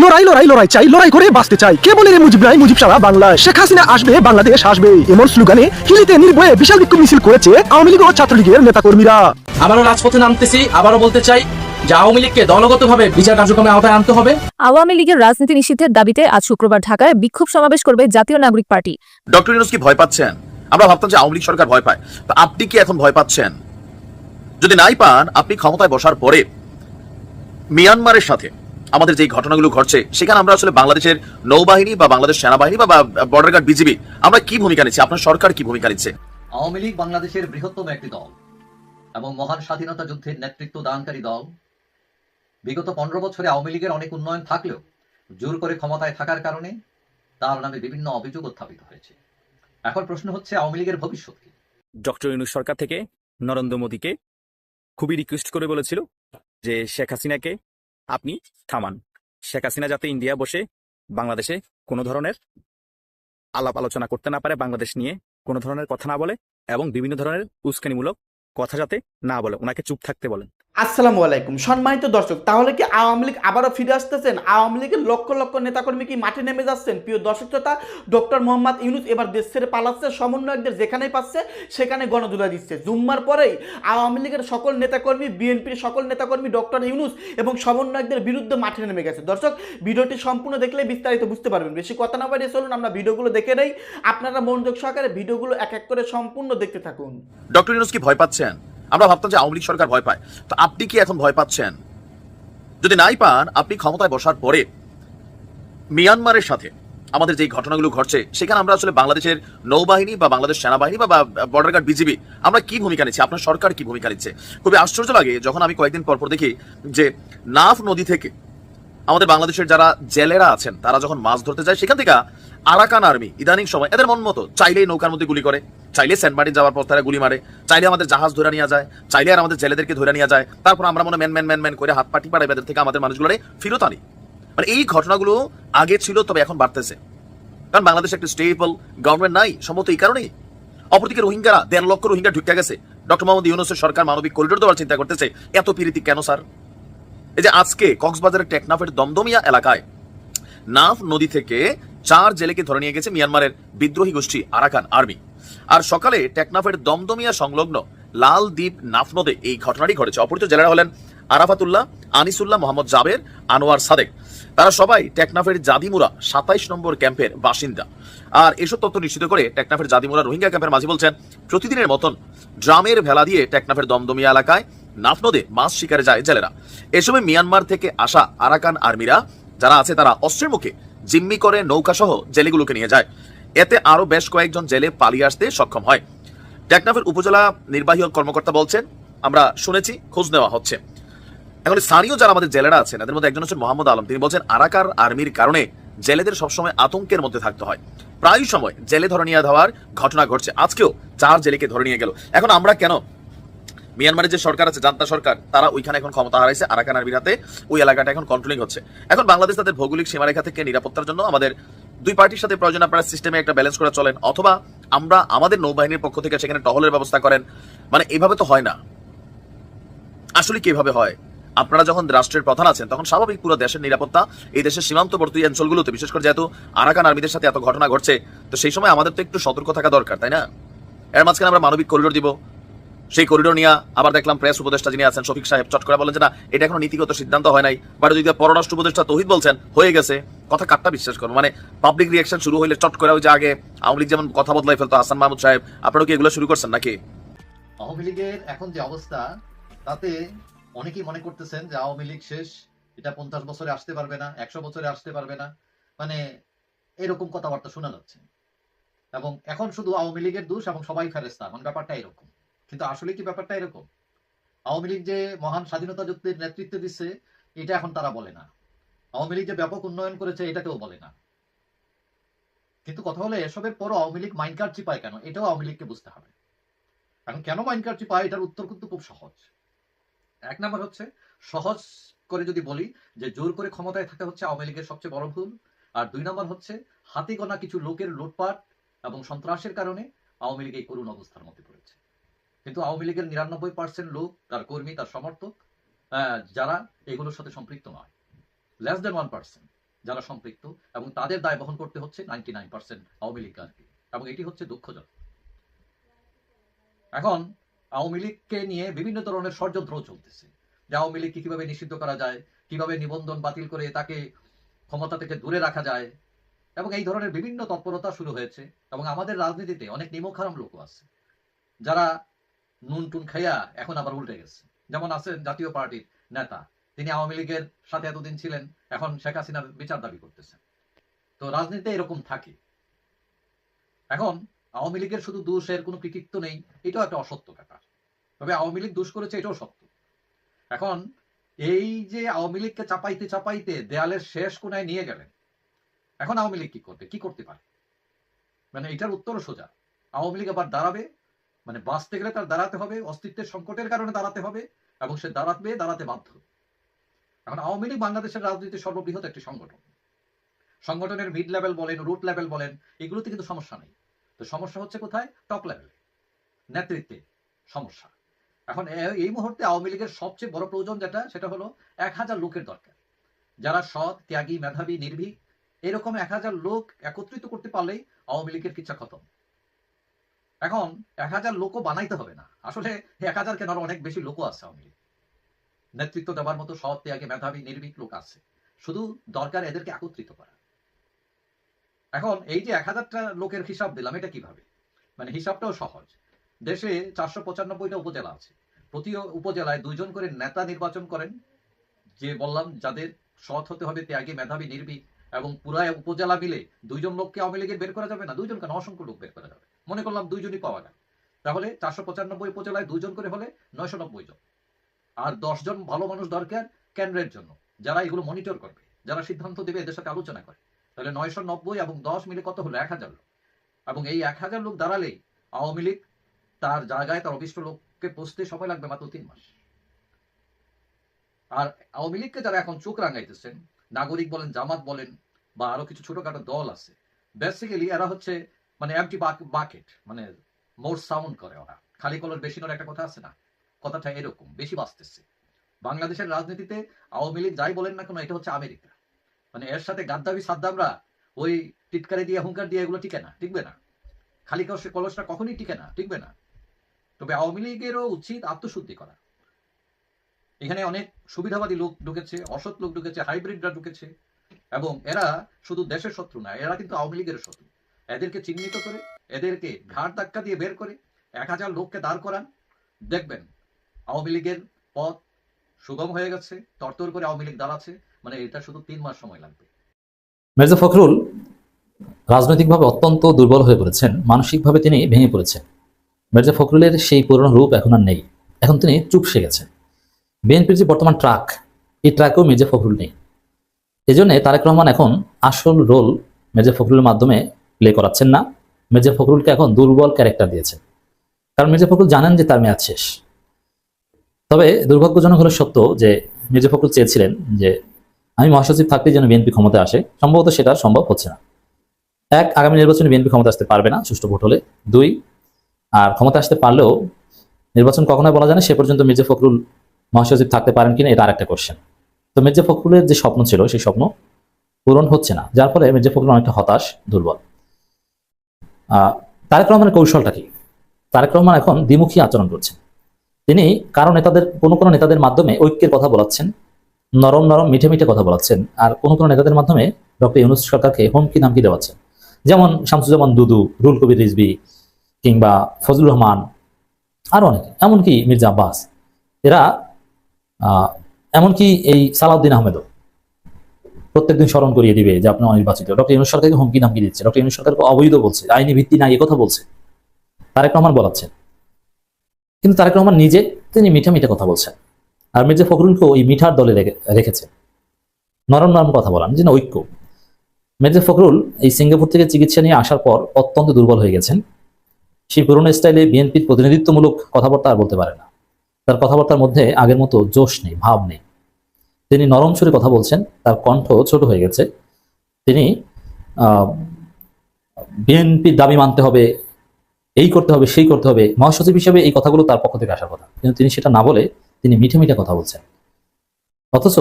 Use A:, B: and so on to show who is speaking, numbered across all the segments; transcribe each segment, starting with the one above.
A: লড়াই লড়াই লড়াই চাই লড়াই করে বাঁচতে চাই। কে বলে রে মুজিব নাই মুজিব সারা বাংলা শেখ হাসিনা আসবে বাংলাদেশ আসবে। এমন স্লোগানে হিলিতে নির্ভয়ে বিশাল বিক্ষোভ মিছিল করেছে আওয়ামী লীগ ও ছাত্রলীগের নেতাকর্মীরা।
B: আবারও রাজপথে নামতেছি আবারও বলতে চাই যে আওয়ামী লীগকে দলগতভাবে বিচার কার্যক্রমে আওতায় আনতে হবে।
C: আওয়ামী লীগের রাজনীতি নিষিদ্ধের দাবিতে আজ শুক্রবার ঢাকায় বিক্ষোভ সমাবেশ করবে জাতীয় নাগরিক পার্টি।
D: ডক্টর ইউনুস কি ভয় পাচ্ছেন? আমরা ভাবতাম যে আওয়ামী লীগ সরকার ভয় পায়। তো আপনি কি এখন ভয় পাচ্ছেন? যদি নাই পান আপনি ক্ষমতায় বসার পরে মিয়ানমারের সাথে আমাদের যে ঘটনাগুলো ঘটছে সেখানে আমরা আসলে বাংলাদেশের নৌবাহিনী বা বাংলাদেশ সেনাবাহিনী বা বর্ডার গার্ড বিজিবি আমরা কি ভূমিকা নিচ্ছি? আপনার সরকার কি ভূমিকা নিচ্ছে?
E: আওয়ামী লীগ বাংলাদেশের বৃহত্তম একটি দল এবং মহান স্বাধীনতা যুদ্ধের নেতৃত্ব দানকারী দল। বিগত পনেরো বছরে আওয়ামী লীগের অনেক উন্নয়ন থাকলেও জোর করে ক্ষমতায় থাকার কারণে তার নামে বিভিন্ন অভিযোগ উত্থাপিত হয়েছে। এখন প্রশ্ন হচ্ছে আওয়ামী লীগের ভবিষ্যৎ কি?
F: ডক্টর ইউনুস সরকার থেকে নরেন্দ্র মোদীকে খুবই রিকোয়েস্ট করে বলেছিল যে শেখ হাসিনাকে আপনি থামান। শেখ হাসিনা যাতে ইন্ডিয়া বসে বাংলাদেশে কোনো ধরনের আলাপ আলোচনা করতে না পারে, বাংলাদেশ নিয়ে কোনো ধরনের কথা না বলে এবং বিভিন্ন ধরনের উস্কানিমূলক কথা যাতে না বলে, ওনাকে চুপ থাকতে বলেন।
G: আসসালামু আলাইকুম। সম্মানিত দর্শক, তাহলে কি আওয়ামী লীগ আবারও ফিরে আসতেছেন? আওয়ামী লীগের লক্ষ লক্ষ নেতাকর্মী কি মাঠে নেমে যাচ্ছেন? প্রিয় দর্শক শ্রোতা, ডক্টর মোহাম্মদ ইউনুস এবার দেশ ছেড়ে পালাচ্ছে, সমন্বয়কদের যেখানেই পাচ্ছে, সেখানে গণদুলা দিচ্ছে। জুম্মার পরেই আওয়ামী লীগের সকল নেতাকর্মী, বিএনপির সকল নেতাকর্মী ডক্টর ইউনুস এবং সমন্বয়কদের বিরুদ্ধে মাঠে নেমে গেছে। দর্শক, ভিডিওটি সম্পূর্ণ দেখলে বিস্তারিত বুঝতে পারবেন। বেশি কথা না বাড়িয়ে চলুন, আমরা ভিডিওগুলো দেখে নেই। আপনারা মনোযোগ সহকারে ভিডিওগুলো এক এক করে সম্পূর্ণ দেখতে থাকুন।
D: ডক্টর ইউনুস কি ভয় পাচ্ছেন? আমরা ভাবতাম যে আওয়ামী লীগ সরকার ভয় পায়। তো আপনি কি এখন ভয় পাচ্ছেন? যদি নাই পান, আপনি ক্ষমতায় বসার পরে মিয়ানমারের সাথে আমাদের যে ঘটনাগুলো ঘটছে, সেখানে আমরা আসলে বাংলাদেশের নৌবাহিনী বা বাংলাদেশ সেনাবাহিনী বা বর্ডার গার্ড বিজিবি আমরা কি ভূমিকা নিচ্ছি? আপনার সরকার কি ভূমিকা নিচ্ছে? খুবই আশ্চর্য লাগে যখন আমি কয়েকদিন পর পর দেখি যে নাফ নদী থেকে আমাদের বাংলাদেশের যারা জেলেরা আছেন, তারা যখন মাছ ধরতে যায়, সেখান থেকে আরাকান আর্মি, ইদানিং সময়, এদের মন মতো, চাইলেই নৌকার মধ্যে গুলি করে চাইলে সেন্ট মার্টিন যাওয়ার পর তারা গুলি মারে চাইলে আমাদের জাহাজ ধরে নিয়ে যায় চাইলে আর আমাদের জেলেদেরকে ধরে নিয়ে যায়, তারপর আমরা মনে ম্যান ম্যান ম্যান ম্যান করে হাত পাটি পাড়াই এদের থেকে আমাদের মানুষগুলোরে ফিরত আনি। মানে এই ঘটনাগুলো আগে ছিল, তবে এখন বাড়তেছে। কারণ বাংলাদেশে একটা স্টেবল গভর্নমেন্ট নাই, সম্ভবত এই কারণেই। অপরদিকে রোহিঙ্গারা, দেড় লক্ষ রোহিঙ্গা ঢুকে গেছে। ডক্টর মোহাম্মদ ইউনুসের সরকার মানবিক করিডোর দেওয়ার চিন্তা করতেছে, এত পিরিতি কেন, স্যার? এই যে আজকে কক্সবাজারের টেকনাফের দমদমিয়া এলাকায় নাফ নদী থেকে চার জেলেকে ধরে নিয়ে গেছে মিয়ানমারের বিদ্রোহী গোষ্ঠী আরাকান আর্মি। আর সকালে টেকনাফের দমদমিয়া সংলগ্ন লাল দ্বীপ নাফ নদে এই ঘটনাটি ঘটেছে। অপরিচিত জেলেরা হলেন আরাফাতুল্লাহ, আনিসুল্লাহ, মোহাম্মদ জাবের, আনোয়ার সাদেক। তারা সবাই টেকনাফের জাদিমুরা সাতাইশ নম্বর ক্যাম্পের বাসিন্দা। আর এসব তথ্য নিশ্চিত করে টেকনাফের জাদিমুরা রোহিঙ্গা ক্যাম্পের মাঝি বলছেন, প্রতিদিনের মতন ড্রামের ভেলা দিয়ে টেকনাফের দমদমিয়া এলাকায় নাফ নদে মাছ শিকারে যায় জেলেরা। এ সময় মিয়ানমার থেকে আসা আরাকান আর্মিরা যারা আছে তারা অস্ত্রের মুখে জিম্মি করে নৌকা সহ জেলেগুলোকে নিয়ে যায়। এতে আরও বেশ কয়েকজন জেলে পালিয়ে আসতে সক্ষম হয়। টেকনাফের উপজেলা নির্বাহী কর্মকর্তা বলছেন, আমরা শুনেছি, খোঁজ নেওয়া হচ্ছে। এখন স্থানীয় যারা আমাদের জেলেরা আছেন তাদের মধ্যে একজন হচ্ছেন মোহাম্মদ আলম। তিনি বলছেন, আরাকার আর্মির কারণে জেলেদের সবসময় আতঙ্কের মধ্যে থাকতে হয়। প্রায় সময় জেলে ধরে নিয়ে যাওয়ার ঘটনা ঘটছে। আজকেও চার জেলেকে ধরে নিয়ে গেল। এখন আমরা কেন মিয়ানমারের যে সরকার আছে, জান্তা সরকার, তারা ওইখানে এখন ক্ষমতা হারাইছে। আরাকান আর্মির হাতে ওই এলাকাটা এখন কন্ট্রোলিং হচ্ছে। এখন বাংলাদেশ তাদের ভৌগোলিক সীমারেখা থেকে নিরাপত্তার জন্য আমাদের দুই পার্টির সাথে প্রয়োজন আপনারা সিস্টেমে একটা ব্যালেন্স করে চলেন। অথবা আমরা আমাদের নৌবাহিনীর পক্ষ থেকে সেখানে টহলের ব্যবস্থা করেন। মানে এভাবে তো হয় না। আসলে কীভাবে হয়? আপনারা যখন রাষ্ট্রের প্রধান আছেন, তখন স্বাভাবিক পুরো দেশের নিরাপত্তা এই দেশের সীমান্তবর্তী অঞ্চলগুলোতে, বিশেষ করে যেহেতু আরাকান আর্মিদের সাথে এত ঘটনা ঘটছে, তো সেই সময় আমাদের তো একটু সতর্ক থাকা দরকার, তাই না? এর মাঝখানে আমরা মানবিক করিডোর দিব। সেই করিডোর নিয়ে আবার দেখলাম প্রেস উপদেষ্টা যিনি আছেন, শফিক সাহেব, চট করে বলেন যে, না, এটা এখনও নীতিগত সিদ্ধান্ত হয় নাই। বাট যদি পররাষ্ট্র উপদেষ্টা তহিদ বলছেন, হয়ে গেছে। কথা কাটটা বিশ্বাস করব মানে পাবলিক রিয়াকশন শুরু হইলে চট করে ওই যে আগে আওয়ামী লীগ যেমন কথা বদলাই ফেলতো, হাসান মাহমুদ সাহেব আপনারা কি এগুলো শুরু করছেন নাকি?
E: আওয়ামী লীগের এখন যে অবস্থা, তাতে অনেকেই মনে করতেছেন যে আওয়ামী লীগ শেষ, এটা পঞ্চাশ বছরে আসতে পারবে না, একশো বছরে আসতে পারবে না। মানে এরকম কথাবার্তা শোনা যাচ্ছে। এবং এখন শুধু আওয়ামী লীগের দোষ এবং সবাই ফেরেস্তা মানে ব্যাপারটা এরকম। কিন্তু আসলে কি ব্যাপারটা এরকম? আওয়ামী লীগ যে মহান স্বাধীনতা যুদ্ধের নেতৃত্ব দিচ্ছে এটা এখন তারা বলে না। আওয়ামী লীগ যে ব্যাপক উন্নয়ন করেছে এটা কেউ বলে না। কিন্তু কথা হলো, এসবের পরও আওয়ামী লীগ মাইন কার্ড চিপায় কেন? এটাও আওয়ামী লীগকে বুঝতে হবে। এখন কেন মাইন কার্ড চিপায় এটার উত্তর কিন্তু খুব সহজ। এক নাম্বার হচ্ছে, সহজ করে যদি বলি যে জোর করে ক্ষমতায় থাকা হচ্ছে আওয়ামী লীগের সবচেয়ে বড় ভুল। আর দুই নম্বর হচ্ছে হাতে গোনা কিছু লোকের লুটপাট এবং সন্ত্রাসের কারণে আওয়ামী লীগ এই করুণ অবস্থার মধ্যে পড়েছে। কিন্তু আওয়ামী লীগের নিরানব্বই পার্সেন্ট লোক, তার কর্মী, তার সমর্থক যারা এগুলোর সাথে সম্পৃক্ত নয়। লেস দেন ওয়ান পার্সেন্ট যারা সম্পৃক্ত এবং তাদের দায় বহন করতে হচ্ছে ninety nine percent Awami League আর কি এবং এটি হচ্ছে দুঃখজনক। এখন আওয়ামী লীগকে নিয়ে বিভিন্ন ধরনের ষড়যন্ত্র চলতেছে যে আওয়ামী লীগকে কীভাবে নিষিদ্ধ করা যায়, কীভাবে নিবন্ধন বাতিল করে তাকে ক্ষমতা থেকে দূরে রাখা যায় এবং এই ধরনের বিভিন্ন তৎপরতা শুরু হয়েছে এবং আমাদের রাজনীতিতে অনেক নিমখারাম লোকও আছে। যারা নুন টুন খাইয়া এখন আবার উল্টে গেছে। যেমন আছেন জাতীয় পার্টির নেতা, তিনি আওয়ামী লীগের সাথে এতদিন ছিলেন, এখন শেখ হাসিনার বিচার দাবি করতেছেন। তো রাজনীতিতে এরকম থাকে। এখন আওয়ামী লীগের শুধু দোষের কোনো কৃতিত্ব নেই, এটাও একটা অসত্য ব্যাপার। তবে আওয়ামী লীগ দোষ করেছে, এটাও সত্য। এখন এই যে আওয়ামী লীগকে চাপাইতে চাপাইতে দেয়ালের শেষ কোনায় নিয়ে গেলেন, এখন আওয়ামী লীগ কি করবে, কি করতে পারে? মানে এটার উত্তর সোজা। আওয়ামী লীগ আবার দাঁড়াবে মানে বাঁচতে গেলে তার দাঁড়াতে হবে, অস্তিত্বের সংকটের কারণে দাঁড়াতে হবে এবং সে দাঁড়াবে দাঁড়াতে বাধ্য। এখন আওয়ামী লীগ বাংলাদেশের রাজনীতির সর্ববৃহৎ একটি সংগঠন। সংগঠনের মিড লেভেল বলেন রুট লেভেল বলেন, এগুলোতে কিন্তু সমস্যা নেই। তো সমস্যা হচ্ছে কোথায়? টপ লেভেলে নেতৃত্বে সমস্যা। এখন এই মুহূর্তে আওয়ামী লীগের সবচেয়ে বড় প্রয়োজন যেটা, সেটা হলো এক হাজার লোকের দরকার। যারা সৎ, ত্যাগী, মেধাবী, নির্ভীক, এরকম এক হাজার লোক একত্রিত করতে পারলেই আওয়ামী লীগের কিচ্ছা খতম। এখন এক হাজার লোকও বানাইতে হবে না। আসলে এক হাজার কেন অনেক বেশি লোকও আছে আওয়ামী লীগ। নেতৃত্ব দেওয়ার মতো সৎ ত্যাগী, মেধাবী, নির্ভীক লোক আছে। শুধু দরকার এদেরকে একত্রিত করা। এখন এই যে এক হাজারটা লোকের হিসাব দিলাম, এটা কীভাবে? মানে হিসাবটাও সহজ। দেশে চারশো পঁচানব্বইটা উপজেলা আছে। প্রতি উপজেলায় দুইজন করে নেতা নির্বাচন করেন, যে বললাম যাদের সৎ হতে হবে ত্যাগী, মেধাবী, নির্ভীক এবং পুরা উপজেলা মিলে দুইজন লোককে আওয়ামী লীগের বের করা যাবে না? দুইজন কেন অসংখ্য লোক বের করা যাবে। মনে করলাম দুইজনই পাওয়া গেল তাহলে চারশো পঁচানব্বই উপজেলায় দুইজন করে হলে নয়শো নব্বই জন। আর জন ভালো মানুষ দরকার কেন্দ্রের জন্য, যারা এগুলো মনিটর করবে, যারা সিদ্ধান্ত দেবে এদের সাথে আলোচনা করে। তাহলে নয়শো নব্বই এবং দশ মিলে কত হলো? এক হাজার লোক। এবং এই এক হাজার লোক দাঁড়ালেই আওয়ামী লীগ তার জায়গায় তার অভিষ্ট লোককে পৌঁছতে সময় লাগবে মাত্র তিন মাস। আর আওয়ামী লীগকে যারা এখন চোখ রাঙাইতেছেন, নাগরিক বলেন, জামাত বলেন বা আরও কিছু ছোটখাটো দল আছে বেসিক্যালি এরা হচ্ছে মানে এমটি বাকেট মানে মোর সাউন্ড করে ওরা। খালি কলর বেশি নড়ে একটা কথা আছে না? কথাটা এরকম, বেশি বাঁচতেছে বাংলাদেশের রাজনীতিতে আওয়ামী লীগ যাই বলেন না কেন, এটা হচ্ছে আমেরিকা। মানে এর সাথে গাদ্দাবি সাদ্দামরা ওই টিটকারি দিয়ে, হুঙ্কার দিয়ে এগুলো টিকে না, টিকবে না। খালি কলস, কলসটা কখনই টিকে না, টিকবে না। তবে আওয়ামী লীগেরও উচিত আত্মশুদ্ধি করা। এখানে অনেক সুবিধাবাদী লোক ঢুকেছে, অসৎ লোক ঢুকেছে হাইব্রিডরা ঢুকেছে, এবং এরা শুধু দেশের শত্রু না, এরা কিন্তু আওয়ামী লীগের শত্রু। এদেরকে চিহ্নিত করে, এদেরকে ঘাট ধাক্কা দিয়ে বের করে এক হাজার লোককে দাঁড় করান। দেখবেন, আওয়ামী লীগের পথ সুগম হয়ে গেছে, তরতর করে আওয়ামী লীগ দাঁড়াচ্ছে মানে এটা শুধু তিন মাস সময় লাগবে।
H: মির্জা ফখরুল রাজনৈতিকভাবে অত্যন্ত দুর্বল হয়ে পড়েছেন, মানসিকভাবে তিনি ভেঙে পড়েছেন। মির্জা ফখরুলের সেই পুরনো রূপ এখন আর নেই, এখন তিনি চুপসে গেছেন। বিএনপির যে বর্তমান ট্রাক, এই ট্রাকেও মির্জা ফখরুল নেই। এই জন্যে তারেক রহমান এখন আসল রোল মির্জা ফখরুলের মাধ্যমে প্লে করাচ্ছেন না। মির্জা ফখরুলকে এখন দুর্বল ক্যারেক্টার দিয়েছেন। কারণ মির্জা ফখরুল জানেন যে তার মেয়াদ শেষ। তবে দুর্ভাগ্যজনক হলো সত্য যে মির্জা ফখরুল চেয়েছিলেন যে আমি মহাসচিব থাকতে যেন বিএনপি ক্ষমতায় আসে। সম্ভবত সেটা সম্ভব হচ্ছে না। এক, আগামী নির্বাচনে বিএনপি ক্ষমতা আসতে পারবে না সুষ্ঠু ভোট হলে। দুই, আর ক্ষমতা আসতে পারলেও নির্বাচন কখনোই বলা যায় না সে পর্যন্ত মির্জা ফখরুল মহাসচিব থাকতে পারেন কিনা এটা আরেকটা কোশ্চেন তো মির্জা ফখরুলের যে স্বপ্ন ছিল সেই স্বপ্ন পূরণ হচ্ছে না। যার ফলে মির্জা ফখরুল অনেকটা হতাশ, দুর্বল। তারেক রহমানের কৌশলটা কি? তারেক রহমান এখন দ্বিমুখী আচরণ করছেন। তিনি কারও নেতাদের, কোনো কোনো নেতাদের মাধ্যমে ঐক্যের কথা বলাচ্ছেন, নরম নরম মিঠে মিঠে কথা বলাচ্ছেন, আর কোনো কোনো নেতাদের মাধ্যমে ডক্টর ইউনুস সরকারকে হুমকি ধামকি দেওয়াচ্ছেন। যেমন শামসুজ্জামান দুদু রুল কবির রিজবি কিংবা ফজলুর রহমান আরও অনেকে, এমনকি মির্জা আব্বাস। এরা এমনকি এই সালাউদ্দিন আহমেদও। প্রত্যেকদিন স্মরণ করিয়ে দিবে যে আপনি অনির্বাচিত। ডক্টর ইউনুস সরকারকে হুমকি ধামকি দিচ্ছে। ডক্টর ইউনুস সরকারকে অবৈধ বলছে। আইনি ভিত্তি নাই কথা বলছে। তারেক রহমান বলাচ্ছেন। কিন্তু তারেক রহমান নিজে তিনি মিঠা মিঠে কথা বলছেন। আর মির্জা ফখরুলকে এই মিঠার দলে রেখে- রেখেছে নরম নরম কথা বলান যে ঐক্য। মির্জা ফখরুল এই সিঙ্গাপুর থেকে চিকিৎসা নিয়ে আসার পর অত্যন্ত দুর্বল হয়ে গেছেন। সেই পুরনো স্টাইলে বিএনপির প্রতিনিধিত্বমূলক কথাবার্তা আর বলতে পারে না। তার কথাবার্তার মধ্যে আগের মতো জোশ নেই, ভাব নেই। তিনি নরম সুরে কথা বলছেন, তার কণ্ঠ ছোট হয়ে গেছে। তিনি বিএনপির দাবি মানতে হবে, এই করতে হবে, সেই করতে হবে, মহাসচিব হিসেবে এই কথাগুলো তার পক্ষ থেকে আসার কথা। কিন্তু তিনি সেটা না বলে তিনি মিঠে মিঠে কথা বলছেন। অথচ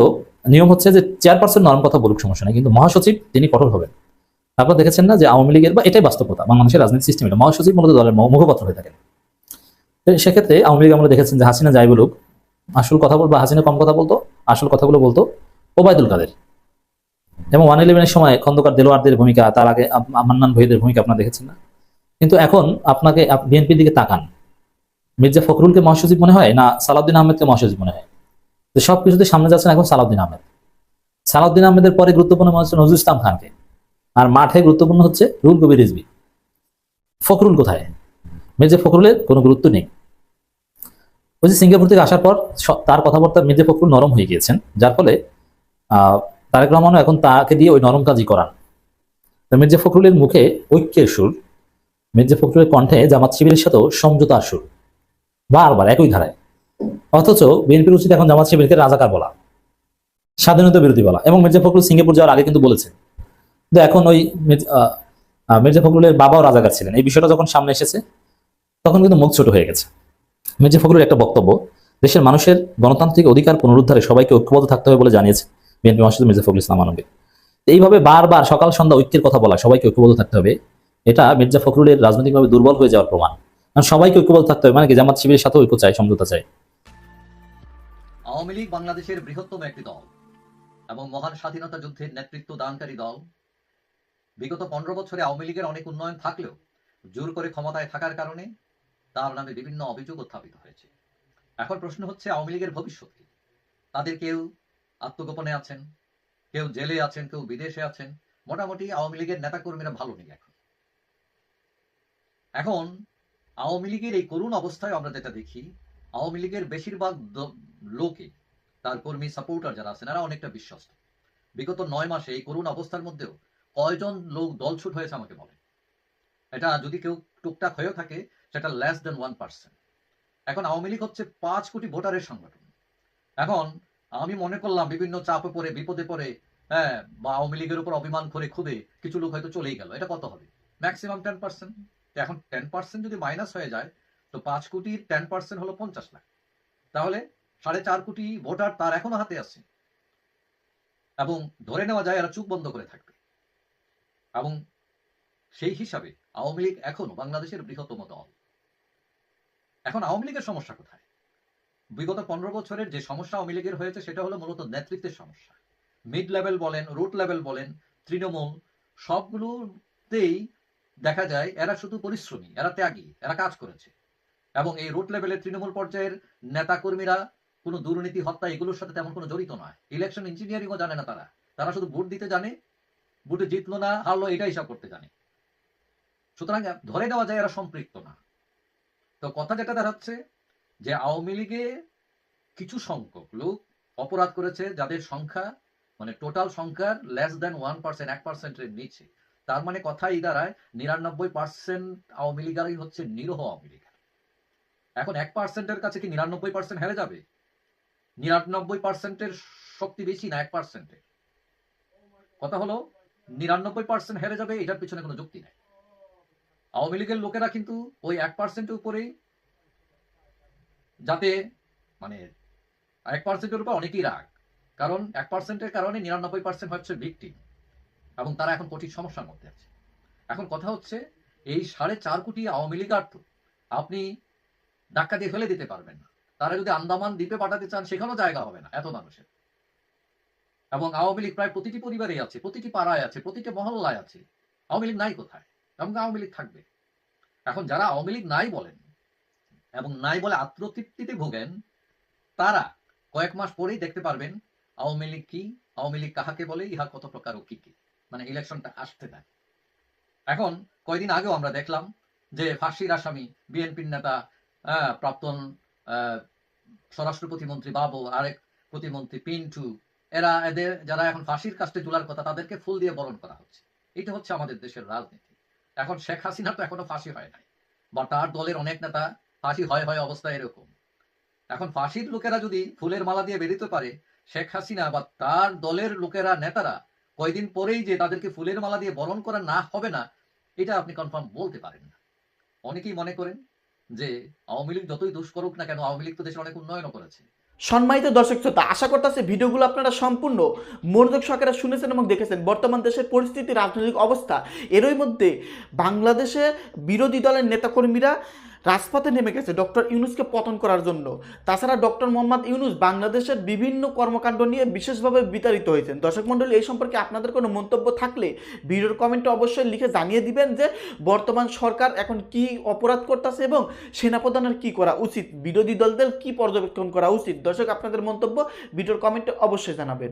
H: নিয়ম হচ্ছে যে চেয়ারপারসন নরম কথা বলুক, সমস্যা নেই, কিন্তু মহাসচিব তিনি কঠোর হবেন। আপনারা দেখেছেন না যে আওয়ামী লীগের বা এটাই বাস্তবতা, বাংলাদেশের রাজনীতি সিস্টেম এটা। মহাসচিব মূলত দলের মুখপাত্র হয়ে থাকেন। সেক্ষেত্রে আওয়ামী লীগ আমরা দেখেছেন যে হাসিনা যাই বলুক, আসল কথা বলব হাসিনা কম কথা বলতো আসল কথাগুলো বলতো, ওবায়দুল কাদের। এবং ওয়ান ইলেভেনের সময় খন্দকার দেলোয়ারদের ভূমিকা তার আগে মান্নান ভহিদের ভূমিকা আপনারা দেখেছেন না? কিন্তু এখন আপনাকে বিএনপির দিকে তাকান। মির্জা ফখরুলকে মহাসচিব মনে হয় না সালাউদ্দিন আহমেদকে মহাসচিব মনে হয়? তো সব কিছুতে সামনে যাচ্ছেন এখন সালাউদ্দিন আহমেদ। সালাউদ্দিন আহমেদের পরে গুরুত্বপূর্ণ মনে হচ্ছে নজরুল ইসলাম খানকে। আর মাঠে গুরুত্বপূর্ণ হচ্ছে রুল কবির রিজবি ফখরুল কোথায়? মির্জা ফখরুলের কোনো গুরুত্ব নেই। ওই যে সিঙ্গাপুর থেকে আসার পর তার কথাবার্তা মির্জা ফখরুল নরম হয়ে গিয়েছেন, যার ফলে তারেক রহমানও এখন তাকে দিয়ে ওই নরম কাজই করান। মির্জা ফখরুলের মুখে ঐক্যের সুর, মির্জা ফখরুলের কণ্ঠে জামাত শিবিরের সাথেও সমঝোতার সুর, বারবার একই ধারায়। অথচ বিএনপির উচিত এখন জামাত শিবিরকে রাজাকার বলা, স্বাধীনতা বিরোধী বলা, এবং মির্জা ফখরুল সিঙ্গাপুর যাওয়ার আগে কিন্তু বলেছেন। কিন্তু এখন ওই মির্জা ফখরুলের বাবাও রাজাকার ছিলেন। এই বিষয়টা যখন সামনে এসেছে, তখন কিন্তু মুখ ছোট হয়ে গেছে। মির্জা ফখরুলের একটা বক্তব্য, দেশের মানুষের গণতান্ত্রিক অধিকার পুনরুদ্ধারে সবাইকে ঐক্যবদ্ধ থাকতে হবে বলে জানিয়েছে বিএনপি মহাসচিব মির্জা ফখরুল ইসলাম আলমগীর। এইভাবে বারবার সকাল সন্ধ্যা ঐক্যের কথা বলা, সবাইকে ঐক্যবদ্ধ থাকতে হবে, এটা মির্জা ফখরুলের রাজনৈতিকভাবে দুর্বল হয়ে যাওয়ার প্রমাণ। কারণ সবাইকে ঐক্যবদ্ধ থাকতে হবে মানে কি জামাত শিবিরের সাথে ঐক্য চাই, সমঝোতা চাই।
E: আওয়ামী লীগ বাংলাদেশের বৃহত্তম একটি দল এবং মহান স্বাধীনতা যুদ্ধের নেতৃত্ব দানকারী দল। বিগত পনেরো বছরে আওয়ামী লীগের অনেক উন্নয়ন থাকলেও জোর করে ক্ষমতায় থাকার কারণে তার নামে বিভিন্ন অভিযোগ উত্থাপিত হয়েছে। এখন প্রশ্ন হচ্ছে, আওয়ামী লীগের ভবিষ্যৎ কি? তাদের কেউ আত্মগোপনে আছেন? কেউ জেলে আছেন? কেউ বিদেশে আছেন? মোটামুটি আওয়ামী লীগের নেতাকর্মীরা ভালো নেই এখন। এখন আওয়ামী লীগের এই করুণ অবস্থায় আমরা যেটা দেখি, আওয়ামী লীগের বেশিরভাগ লোকে তার কর্মী, সাপোর্টার যারা আছেন এরা অনেকটা বিশ্বস্ত। বিগত নয় মাসে এই করুণ অবস্থার মধ্যেও কয়জন লোক দলছুট হয়েছে আমাকে বলে এটা যদি কেউ টুকটাক হয়েও থাকে, সেটা লেস দেন ওয়ান পার্সেন্ট এখন আওয়ামী লীগ হচ্ছে পাঁচ কোটি ভোটারের সংগঠন। এখন আমি মনে করলাম বিভিন্ন চাপে পড়ে, বিপদে পড়ে হ্যাঁ বা আওয়ামী লীগের উপর অভিমান করে খুদে কিছু লোক হয়তো চলেই গেল। এটা কত হবে? ম্যাক্সিমাম টেন পার্সেন্ট এখন টেন পার্সেন্ট যদি মাইনাস হয়ে যায়, তো পাঁচ কোটির টেন পার্সেন্ট হলো পঞ্চাশ লাখ। তাহলে সাড়ে চার কোটি ভোটার তার এখনও হাতে আছে। এবং ধরে নেওয়া যায় এরা চুপ বন্ধ করে থাকবে। এবং সেই হিসাবে আওয়ামী লীগ এখনও বাংলাদেশের বৃহত্তম দল। এখন আওয়ামী লীগের সমস্যা কোথায়? বিগত পনেরো বছরের যে সমস্যা আওয়ামী লীগের হয়েছে, সেটা হলো মূলত নেতৃত্বের সমস্যা। মিড লেভেল বলেন রুট লেভেল বলেন, তৃণমূল, সবগুলোতেই দেখা যায় এরা শুধু পরিশ্রমী, এরা ত্যাগী, এরা কাজ করেছে। এবং এই রুট লেভেলের তৃণমূল পর্যায়ের নেতাকর্মীরা কোনো দুর্নীতি, হত্যা, এগুলোর সাথে তেমন কোনো জড়িত নয়। ইলেকশন ইঞ্জিনিয়ারিংও জানে না তারা। তারা শুধু ভোট দিতে জানে, ভোটে জিতলো না, হারলো এটা হিসাব করতে জানে। সুতরাং ধরে নেওয়া যায় এরা সম্পৃক্ত না। তো কথা যেটা দাঁড়াচ্ছে যে আওয়ামী লীগে কিছু সংখ্যক লোক অপরাধ করেছে যাদের সংখ্যা মানে টোটাল সংখ্যার লেস দেন ওয়ান পার্সেন্ট এক পার্সেন্টের নিচে। তার মানে কথা এই দাঁড়ায়, নিরানব্বই পার্সেন্ট আওয়ামী লীগারই হচ্ছে নিরহ আওয়ামী লীগ। এখন এক পার্সেন্টের কাছে কি নিরানব্বই পার্সেন্ট হেরে যাবে? নিরানব্বই পার্সেন্টের শক্তি বেশি না এক পার্সেন্টের কথা হলো, নিরানব্বই পার্সেন্ট হেরে যাবে, এটার পিছনে কোনো যুক্তি নেই। আওয়ামী লীগের লোকেরা কিন্তু ওই এক পার্সেন্টের উপরেই যাতে মানে এক পার্সেন্টের উপর অনেকেই রাগ। কারণ এক পার্সেন্টের কারণে নিরানব্বই পার্সেন্ট হচ্ছে ভিকটিম এবং তারা এখন কঠিন সমস্যার মধ্যে আছে। এখন কথা হচ্ছে, এই সাড়ে চার কোটি আওয়ামী লীগার্থ আপনি ধাক্কা দিয়ে ফেলে দিতে পারবেন না। তারা যদি আন্দামান দ্বীপে পাঠাতে চান, সেখানেও জায়গা হবে না এত মানুষের। এবং আওয়ামী লীগ প্রায় প্রতিটি পরিবারে আছে, প্রতিটি পাড়ায় আছে, প্রতিটি মহল্লায় আছে। আওয়ামী লীগ নাই কোথায়? এবং আওয়ামী লীগ থাকবে। এখন যারা আওয়ামী লীগ নাই বলেন এবং নাই বলে আত্মতৃপ্তিতে ভোগেন, তারা কয়েক মাস পরেই দেখতে পারবেন আওয়ামী লীগ কি, আওয়ামী লীগ কাহাকে বলে, ইহা কত প্রকার ও কি কি। মানে ইলেকশনটা আসতে দেয় এখন কয়দিন আগেও আমরা দেখলাম যে ফাঁসির আসামি, বিএনপির নেতা প্রাক্তন স্বরাষ্ট্র প্রতিমন্ত্রী বাবু, আরেক প্রতিমন্ত্রী পিন্টু, এরা এদের, যারা এখন ফাঁসির কাস্টে তোলার কথা, তাদেরকে ফুল দিয়ে বরণ করা হচ্ছে। এটা হচ্ছে আমাদের দেশের রাজনীতি। এখন শেখ হাসিনার তো এখনও ফাঁসি হয় নাই। বা তার দলের অনেক নেতা ফাঁসি হয় হয় অবস্থা এরকম। এখন ফাঁসির লোকেরা যদি ফুলের মালা দিয়ে বেরোতে পারে, শেখ হাসিনা বা তার দলের লোকেরা, নেতারা কয়দিন পরেই যে তাদেরকে ফুলের মালা দিয়ে বরণ করা না হবে না, এটা আপনি কনফার্ম বলতে পারেন না। অনেকেই মনে করেন যে আওয়ামী লীগ যতই দোষ করুক না কেন, আওয়ামী লীগ তো দেশের অনেক উন্নয়নও করেছে।
G: সম্মানিত দর্শক শ্রোতা, আশা করতেছে ভিডিওগুলো আপনারা সম্পূর্ণ মনোযোগ সহকারে শুনেছেন এবং দেখেছেন। বর্তমান দেশের পরিস্থিতি, রাজনৈতিক অবস্থা, এরই মধ্যে বাংলাদেশে বিরোধী দলের নেতাকর্মীরা রাজপথে নেমে গেছে ডক্টর ইউনুসকে পতন করার জন্য। তাছাড়া ডক্টর মোহাম্মদ ইউনুস বাংলাদেশের বিভিন্ন কর্মকাণ্ড নিয়ে বিশেষভাবে বিতাড়িত হয়েছেন। দর্শক মণ্ডলী, এই সম্পর্কে আপনাদের কোনো মন্তব্য থাকলে ভিডিওর কমেন্টে অবশ্যই লিখে জানিয়ে দিবেন যে বর্তমান সরকার এখন কি অপরাধ করতেছে এবং সেনাপ্রধানের কি করা উচিত, বিরোধী দলদের কি পর্যবেক্ষণ করা উচিত। দর্শক, আপনাদের মন্তব্য ভিডিওর কমেন্টে অবশ্যই জানাবেন।